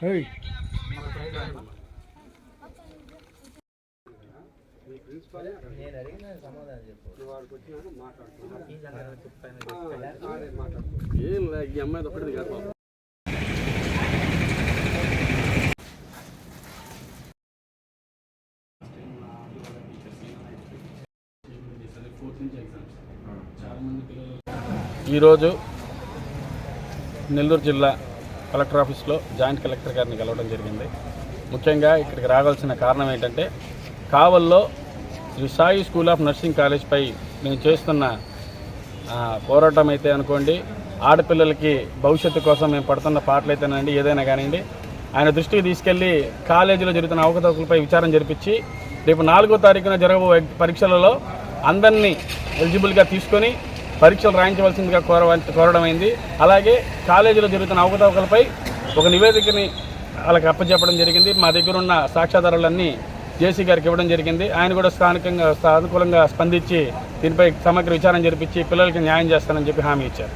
ఏయ్. నేను అడిగిన సమాధానం చెప్పు ఏం లే ఈ అమ్మాయి ఒకటిది కాదు ఈరోజు నెల్లూరు జిల్లా కలెక్టర్ ఆఫీస్లో జాయింట్ కలెక్టర్ గారిని కలవడం జరిగింది. ముఖ్యంగా ఇక్కడికి రావాల్సిన కారణం ఏంటంటే కావల్లో Sri Sai school of nursing కాలేజ్పై మేము చేస్తున్న పోరాటం అయితే అనుకోండి ఆడపిల్లలకి భవిష్యత్తు కోసం మేము పడుతున్న పాటలు అయితేనండి ఏదైనా కానివ్వండి ఆయన దృష్టికి తీసుకెళ్ళి కాలేజీలో జరుగుతున్న అవకతవకలపై విచారం జరిపించి రేపు నాలుగో తారీఖున జరగబో పరీక్షలలో అందరినీ ఎలిజిబుల్గా తీసుకొని పరీక్షలు రాయించవలసిందిగా కోర కోరడం అయింది. అలాగే కాలేజీలో జరుగుతున్న అవకతవకలపై ఒక నివేదికని వాళ్ళకి అప్పచెప్పడం జరిగింది. మా దగ్గర ఉన్న సాక్ష్యాధారాలన్నీ జేసీ గారికి ఇవ్వడం జరిగింది. ఆయన కూడా స్థానికంగా సానుకూలంగా స్పందించి దీనిపై సమగ్ర విచారణ జరిపించి పిల్లలకి న్యాయం చేస్తానని చెప్పి హామీ ఇచ్చారు.